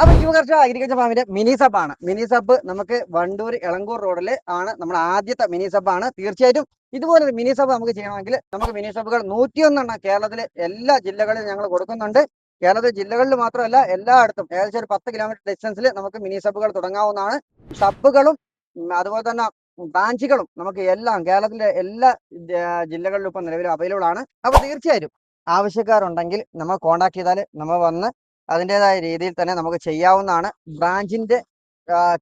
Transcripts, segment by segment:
അപ്പൊ യുവകർഷ അഗ്രികൾച്ചർ ഫാമിന്റെ മിനി സബ് ആണ്. മിനി സബ് നമുക്ക് വണ്ടൂർ എളങ്കൂർ റോഡിൽ ആണ് നമ്മുടെ ആദ്യത്തെ മിനി സബ് ആണ്. തീർച്ചയായിട്ടും ഇതുപോലെ മിനി സബ് നമുക്ക് ചെയ്യണമെങ്കിൽ നമുക്ക് മിനി സബുകൾ നൂറ്റിയൊന്നെണ്ണം കേരളത്തിലെ എല്ലാ ജില്ലകളിലും ഞങ്ങൾ കൊടുക്കുന്നുണ്ട്. കേരളത്തിലെ ജില്ലകളിൽ മാത്രമല്ല എല്ലായിടത്തും ഏകദേശം ഒരു പത്ത് കിലോമീറ്റർ ഡിസ്റ്റൻസിൽ നമുക്ക് മിനി സബുകൾ തുടങ്ങാവുന്നതാണ്. സബുകളും അതുപോലെ തന്നെ ബ്രാഞ്ചുകളും നമുക്ക് എല്ലാം കേരളത്തിലെ എല്ലാ ജില്ലകളിലും ഇപ്പം നിലവിൽ അവൈലബിൾ ആണ്. അപ്പോൾ തീർച്ചയായിട്ടും ആവശ്യക്കാരുണ്ടെങ്കിൽ നമ്മൾ കോൺടാക്ട് ചെയ്താൽ നമ്മൾ വന്ന് അതിന്റെതായ രീതിയിൽ തന്നെ നമുക്ക് ചെയ്യാവുന്നതാണ്. ബ്രാഞ്ചിന്റെ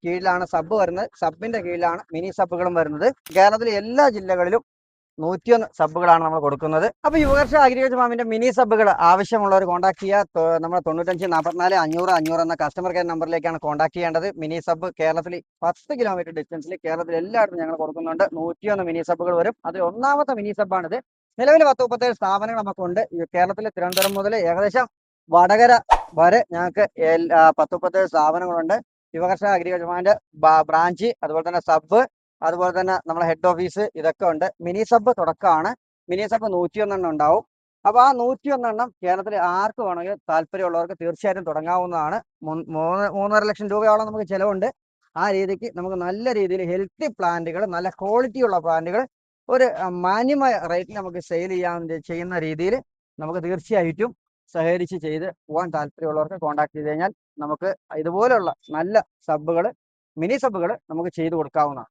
കീഴിലാണ് സബ് വരുന്നത്. സബിന്റെ കീഴിലാണ് മിനി സബുകളും വരുന്നത്. കേരളത്തിലെ എല്ലാ ജില്ലകളിലും നൂറ്റിയൊന്ന് സബുകളാണ് നമ്മൾ കൊടുക്കുന്നത്. അപ്പോൾ യുവകർഷ അഗ്രികൾച്ചർ ഫാമിന്റെ മിനി സബുകൾ ആവശ്യമുള്ളവർ കോൺടാക്ട് ചെയ്യുക. നമ്മുടെ തൊണ്ണൂറ്റഞ്ച് നാൽപ്പത്തിനാല് അഞ്ഞൂറ് അഞ്ഞൂറ് എന്ന കസ്റ്റമർ കെയർ നമ്പറിലേക്കാണ് കോൺടാക്ട് ചെയ്യേണ്ടത്. മിനി സബ് കേരളത്തിൽ പത്ത് കിലോമീറ്റർ ഡിസ്റ്റൻസിൽ കേരളത്തിൽ എല്ലായിടത്തും ഞങ്ങൾ കൊടുക്കുന്നുണ്ട്. നൂറ്റിയൊന്ന് മിനി സബുകൾ വരും. അതിൽ ഒന്നാമത്തെ മിനി സബാണിത്. നിലവിൽ പത്ത് മുപ്പത്തേഴ് സ്ഥാപനങ്ങൾ നമുക്കുണ്ട്. കേരളത്തിലെ തിരുവനന്തപുരം മുതൽ ഏകദേശം വടകര വരെ ഞങ്ങൾക്ക് പത്ത് മുപ്പത്തേഴ് സ്ഥാപനങ്ങളുണ്ട്. യുവകർഷക അഗ്രികൾച്ചർ ഫാമിന്റെ ബ്രാഞ്ച് അതുപോലെ തന്നെ സബ് അതുപോലെ തന്നെ നമ്മുടെ ഹെഡ് ഓഫീസ് ഇതൊക്കെ ഉണ്ട്. മിനി സബ് തുടക്കമാണ്. മിനി സബ് നൂറ്റിയൊന്നെണ്ണം ഉണ്ടാവും. അപ്പോൾ ആ നൂറ്റിയൊന്നെണ്ണം കേരളത്തിൽ ആർക്ക് വേണമെങ്കിലും താല്പര്യമുള്ളവർക്ക് തീർച്ചയായിട്ടും തുടങ്ങാവുന്നതാണ്. മൂന്ന് മൂന്നര ലക്ഷം രൂപയോളം നമുക്ക് ചിലവുണ്ട്. ആ രീതിക്ക് നമുക്ക് നല്ല രീതിയിൽ ഹെൽത്തി പ്ലാന്റുകൾ നല്ല ക്വാളിറ്റി ഉള്ള പ്ലാന്റുകൾ ഒരു മാന്യമായ റേറ്റിൽ നമുക്ക് സെയിൽ ചെയ്യാൻ ചെയ്യുന്ന രീതിയിൽ നമുക്ക് തീർച്ചയായിട്ടും സഹകരിച്ച് ചെയ്ത് പോകാൻ താല്പര്യമുള്ളവർക്ക് കോൺടാക്ട് ചെയ്ത് കഴിഞ്ഞാൽ നമുക്ക് ഇതുപോലുള്ള നല്ല സബ്ബുകൾ മിനി സബ്ബുകൾ നമുക്ക് ചെയ്തു കൊടുക്കാവുന്നതാണ്.